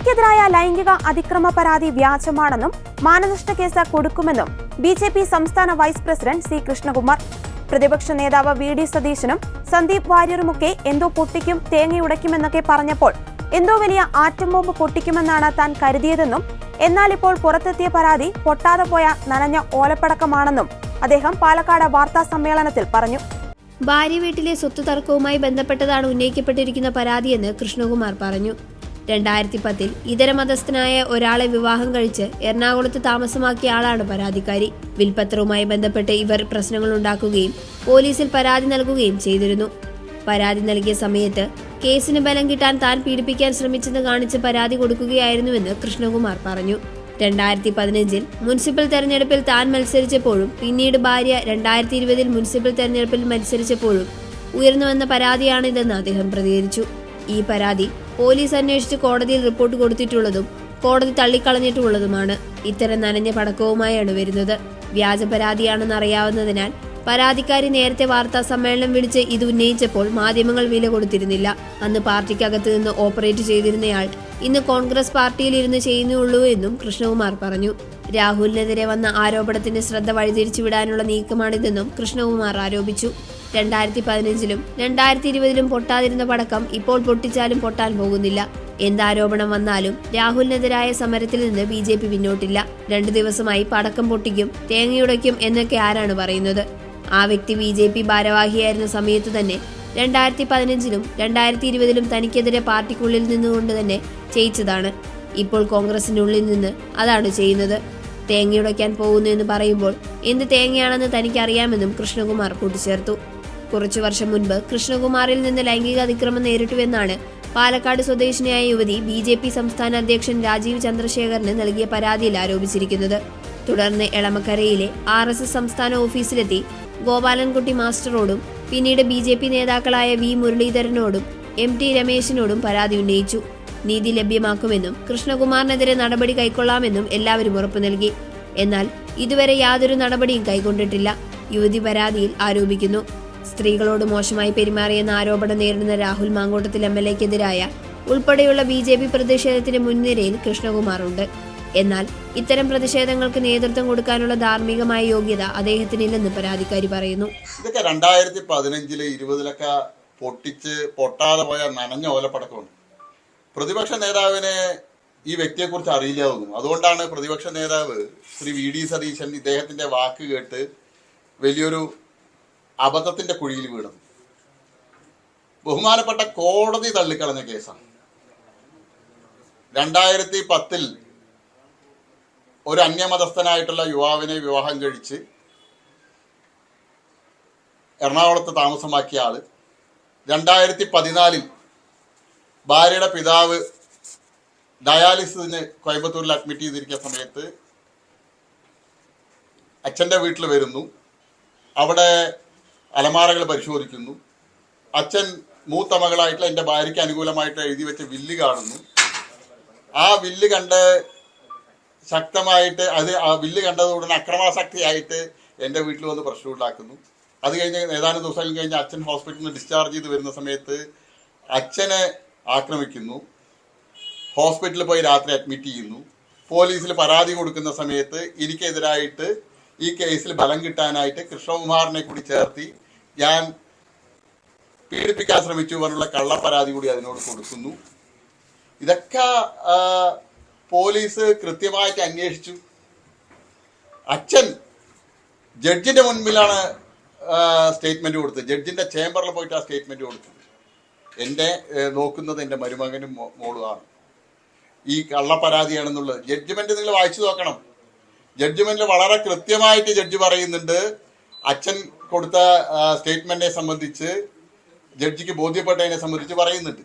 തനിക്കെതിരായ ലൈംഗിക അതിക്രമ പരാതി വ്യാജമാണെന്നും മാനനഷ്ട കേസ് കൊടുക്കുമെന്നും ബി ജെ പി സംസ്ഥാന വൈസ് പ്രസിഡന്റ് സി കൃഷ്ണകുമാർ. പ്രതിപക്ഷ നേതാവ് വി ഡി സതീശനും സന്ദീപ് വാര്യറുമൊക്കെ എന്തോ പൊട്ടിക്കും തേങ്ങയുടയ്ക്കുമെന്നൊക്കെ പറഞ്ഞപ്പോൾ എന്തോ വലിയ ആറ്റം ബോംബ് പൊട്ടിക്കുമെന്നാണ് താൻ കരുതിയതെന്നും എന്നാൽ ഇപ്പോൾ പുറത്തെത്തിയ പരാതി പൊട്ടാതെ പോയ നനഞ്ഞ ഓലപ്പടക്കമാണെന്നും അദ്ദേഹം പാലക്കാട് വാർത്താ സമ്മേളനത്തിൽ പറഞ്ഞു. ഭാര്യ വീട്ടിലെ സ്വത്ത് തർക്കവുമായി ബന്ധപ്പെട്ടതാണ് ഉന്നയിക്കപ്പെട്ടിരിക്കുന്ന പരാതിയെന്ന് കൃഷ്ണകുമാർ പറഞ്ഞു. രണ്ടായിരത്തി പത്തിൽ ഇതര മതസ്ഥനായ ഒരാളെ വിവാഹം കഴിച്ച് എറണാകുളത്ത് താമസമാക്കിയ ആളാണ് പരാതിക്കാരി. വിൽപ്പത്രവുമായി ബന്ധപ്പെട്ട് ഇവർ പ്രശ്നങ്ങൾ ഉണ്ടാക്കുകയും പോലീസിൽ പരാതി നൽകുകയും ചെയ്തിരുന്നു. പരാതി നൽകിയ സമയത്ത് കേസിന് ബലം കിട്ടാൻ താൻ പീഡിപ്പിക്കാൻ ശ്രമിച്ചെന്ന് കാണിച്ച് പരാതി കൊടുക്കുകയായിരുന്നുവെന്ന് കൃഷ്ണകുമാർ പറഞ്ഞു. രണ്ടായിരത്തി പതിനഞ്ചിൽ മുനിസിപ്പൽ തെരഞ്ഞെടുപ്പിൽ താൻ മത്സരിച്ചപ്പോഴും പിന്നീട് ഭാര്യ രണ്ടായിരത്തി ഇരുപതിൽ മുനിസിപ്പൽ തെരഞ്ഞെടുപ്പിൽ മത്സരിച്ചപ്പോഴും ഉയർന്നുവന്ന പരാതിയാണിതെന്ന് അദ്ദേഹം പ്രതികരിച്ചു. ഈ പരാതി പോലീസ് അന്വേഷിച്ച് കോടതിയിൽ റിപ്പോർട്ട് കൊടുത്തിട്ടുള്ളതും കോടതി തള്ളിക്കളഞ്ഞിട്ടുള്ളതുമാണ്. ഇത്തരം നനഞ്ഞ പടക്കവുമായാണ് വരുന്നത്. വ്യാജ പരാതിയാണെന്ന് അറിയാവുന്നതിനാൽ പരാതിക്കാരി നേരത്തെ വാർത്താ സമ്മേളനം വിളിച്ച് ഇത് ഉന്നയിച്ചപ്പോൾ മാധ്യമങ്ങൾ വില കൊടുത്തിരുന്നില്ല. അന്ന് പാർട്ടിക്കകത്ത് നിന്ന് ഓപ്പറേറ്റ് ചെയ്തിരുന്നയാൾ ഇന്ന് കോൺഗ്രസ് പാർട്ടിയിൽ ഇരുന്ന് ചെയ്യുന്നുള്ളൂ എന്നും കൃഷ്ണകുമാർ പറഞ്ഞു. രാഹുലിനെതിരെ വന്ന ആരോപണത്തിന്റെ ശ്രദ്ധ വഴിതിരിച്ചുവിടാനുള്ള നീക്കമാണിതെന്നും കൃഷ്ണകുമാർ ആരോപിച്ചു. രണ്ടായിരത്തി പതിനഞ്ചിലും രണ്ടായിരത്തി ഇരുപതിലും പൊട്ടാതിരുന്ന പടക്കം ഇപ്പോൾ പൊട്ടിച്ചാലും പൊട്ടാൻ പോകുന്നില്ല. എന്താരോപണം വന്നാലും രാഹുലിനെതിരായ സമരത്തിൽ നിന്ന് ബി ജെ പി പിന്നോട്ടില്ല. രണ്ടു ദിവസമായി പടക്കം പൊട്ടിക്കും തേങ്ങയുടയ്ക്കും എന്നൊക്കെ ആരാണ് പറയുന്നത്? ആ വ്യക്തി ബി ജെ പി ഭാരവാഹിയായിരുന്ന സമയത്തു തന്നെ രണ്ടായിരത്തി പതിനഞ്ചിലും രണ്ടായിരത്തി ഇരുപതിലും തനിക്കെതിരെ പാർട്ടിക്കുള്ളിൽ നിന്നുകൊണ്ട് തന്നെ ചെയ്യിച്ചതാണ്. ഇപ്പോൾ കോൺഗ്രസിന്റെ ഉള്ളിൽ നിന്ന് അതാണ് ചെയ്യുന്നത്. തേങ്ങയുടയ്ക്കാൻ പോകുന്നു എന്ന് പറയുമ്പോൾ എന്ത് തേങ്ങയാണെന്ന് തനിക്കറിയാമെന്നും കൃഷ്ണകുമാർ കൂട്ടിച്ചേർത്തു. കുറച്ചു വർഷം മുൻപ് കൃഷ്ണകുമാറിൽ നിന്ന് ലൈംഗിക അതിക്രമം നേരിട്ടുവെന്നാണ് പാലക്കാട് സ്വദേശിനിയായ യുവതി ബി ജെ പി സംസ്ഥാന അധ്യക്ഷൻ രാജീവ് ചന്ദ്രശേഖറിന് നൽകിയ പരാതിയിൽ ആരോപിച്ചിരിക്കുന്നത്. തുടർന്ന് എളമക്കരയിലെ ആർ എസ് എസ് സംസ്ഥാന ഓഫീസിലെത്തി ഗോപാലൻകുട്ടി മാസ്റ്ററോടും പിന്നീട് ബി ജെ പി നേതാക്കളായ വി മുരളീധരനോടും എം ടി രമേശിനോടും പരാതി ഉന്നയിച്ചു. നീതി ലഭ്യമാക്കുമെന്നും കൃഷ്ണകുമാറിനെതിരെ നടപടി കൈക്കൊള്ളാമെന്നും എല്ലാവരും ഉറപ്പു നൽകി. എന്നാൽ ഇതുവരെ യാതൊരു നടപടിയും കൈക്കൊണ്ടിട്ടില്ല. യുവതി പരാതിയിൽ ആരോപിക്കുന്നു. സ്ത്രീകളോട് മോശമായി പെരുമാറിയെന്ന ആരോപണം നേരിടുന്ന രാഹുൽ മാങ്കോട്ടത്തിൽ എം എൽ എക്കെതിരായ ഉൾപ്പെടെയുള്ള ബി ജെ പി പ്രതിഷേധത്തിന്റെ മുൻനിരയിൽ കൃഷ്ണകുമാറുണ്ട് എന്നാൽ ഇത്തരം പ്രതിഷേധങ്ങൾക്ക് നേതൃത്വം കൊടുക്കാനുള്ള ധാർമ്മികമായ യോഗ്യത അദ്ദേഹത്തിനില്ലെന്ന് പരാതിക്കാരി പറയുന്നു. ഇതൊക്കെ രണ്ടായിരത്തി പതിനഞ്ചിൽ ഇരുപതിലൊക്കെ പൊട്ടിച്ച് പൊട്ടാതെ പോയ നനഞ്ഞ ഓലപ്പടക്കമുണ്ട് പ്രതിപക്ഷ നേതാവിനെ ഈ വ്യക്തിയെ കുറിച്ച് അറിയില്ല തോന്നുന്നു അതുകൊണ്ടാണ് പ്രതിപക്ഷ നേതാവ് ശ്രീ വി ഡി സതീശൻ ഇദ്ദേഹത്തിന്റെ വാക്ക് കേട്ട് വലിയൊരു അബദ്ധത്തിന്റെ കുഴിയിൽ വീണത്. ബഹുമാനപ്പെട്ട കോടതി തള്ളിക്കളഞ്ഞ കേസാണ്. രണ്ടായിരത്തി പത്തിൽ ഒരു അന്യമതസ്ഥനായിട്ടുള്ള യുവാവിനെ വിവാഹം കഴിച്ച് എറണാകുളത്ത് താമസമാക്കിയ ആൾ രണ്ടായിരത്തി പതിനാലിൽ ഭാര്യയുടെ പിതാവ് ഡയാലിസിന് കോയമ്പത്തൂരിൽ അഡ്മിറ്റ് ചെയ്തിരിക്കുന്ന സമയത്ത് അച്ഛന്റെ വീട്ടിൽ വരുന്നു. അവിടെ അലമാരകൾ പരിശോധിക്കുന്നു. അച്ഛൻ മൂത്ത മകളായിട്ടുള്ള എന്റെ ഭാര്യയ്ക്ക് അനുകൂലമായിട്ട് എഴുതി വെച്ച വില്ല് കാണുന്നു. ആ വില്ല് കണ്ട് ശക്തമായിട്ട് അത് ആ വില്ല് കണ്ടതോടുകൂടി അക്രമാസക്തിയായിട്ട് എന്റെ വീട്ടിൽ വന്ന് പ്രശ്നം ഉണ്ടാക്കുന്നു. അത് കഴിഞ്ഞ് ഏതാനും ദിവസം കഴിഞ്ഞ് അച്ഛൻ ഹോസ്പിറ്റലിൽ നിന്ന് ഡിസ്ചാർജ് ചെയ്ത് വരുന്ന സമയത്ത് അച്ഛനെ ആക്രമിക്കുന്നു. ഹോസ്പിറ്റലിൽ പോയി രാത്രി അഡ്മിറ്റ് ചെയ്യുന്നു. പോലീസിൽ പരാതി കൊടുക്കുന്ന സമയത്ത് എനിക്കെതിരായിട്ട് ഈ കേസിൽ ബലം കിട്ടാനായിട്ട് കൃഷ്ണകുമാറിനെ കൂടി ചേർത്തി ഞാൻ പീഡിപ്പിക്കാൻ ശ്രമിച്ചു പറഞ്ഞുള്ള കള്ളപ്പരാതി കൂടി അതിനോട് കൊടുക്കുന്നു. ഇതൊക്കെ പോലീസ് കൃത്യമായിട്ട് അന്വേഷിച്ചു. അച്ഛൻ ജഡ്ജിന്റെ മുൻപിലാണ് സ്റ്റേറ്റ്മെന്റ് കൊടുത്തത്. ജഡ്ജിന്റെ ചേംബറിൽ പോയിട്ട് ആ സ്റ്റേറ്റ്മെന്റ് കൊടുത്തത് എന്റെ നോക്കുന്നത് എന്റെ മരുമകനും മോളുമാണ്. ഈ കള്ളപ്പരാതിയാണെന്നുള്ളത്. ജഡ്ജ്മെന്റ് നിങ്ങൾ വായിച്ചു നോക്കണം. ജഡ്ജ്മെന്റിൽ വളരെ കൃത്യമായിട്ട് ജഡ്ജ് പറയുന്നുണ്ട്. അച്ഛൻ കൊടുത്ത സ്റ്റേറ്റ്മെന്റിനെ സംബന്ധിച്ച് ജഡ്ജിക്ക് ബോധ്യപ്പെട്ടതിനെ സംബന്ധിച്ച് പറയുന്നുണ്ട്.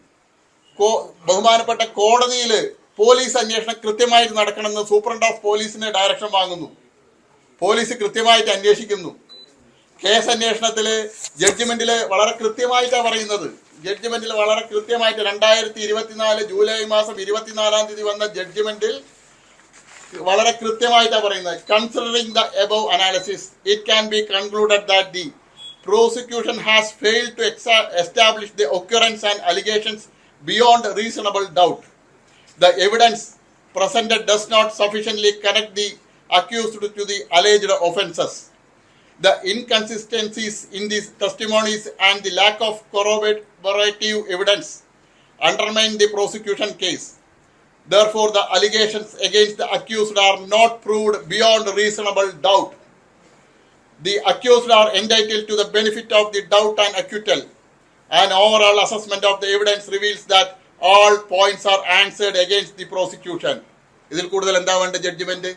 ബഹുമാനപ്പെട്ട കോടതിയിൽ പോലീസ് അന്വേഷണം കൃത്യമായിട്ട് നടക്കണമെന്ന് സൂപ്രണ്ട് ഓഫ് പോലീസിന് ഡയറക്ഷൻ വാങ്ങുന്നു. പോലീസ് കൃത്യമായിട്ട് അന്വേഷിക്കുന്നു. കേസ് അന്വേഷണത്തിൽ ജഡ്ജ്മെന്റിൽ വളരെ കൃത്യമായിട്ടാണ് പറയുന്നത്. ജഡ്ജ്മെന്റിൽ വളരെ കൃത്യമായിട്ട് രണ്ടായിരത്തി ഇരുപത്തിനാല് ജൂലൈ മാസം ഇരുപത്തിനാലാം തീയതി വന്ന ജഡ്ജ്മെന്റിൽ വളരെ കൃത്യമായിട്ടാണ് പറയുന്നത് considering the above analysis it can be concluded that the prosecution has failed to establish the occurrence and allegations beyond reasonable doubt The evidence presented does not sufficiently connect the accused to the alleged offences. The inconsistencies in these testimonies and the lack of corroborative evidence undermine the prosecution case. Therefore, the allegations against the accused are not proved beyond reasonable doubt. The accused are entitled to the benefit of the doubt and acquittal. An overall assessment of the evidence reveals that all points are answered against the prosecution. ഇതിൽ കൂടുതൽ എന്താ വേണ്ട judgement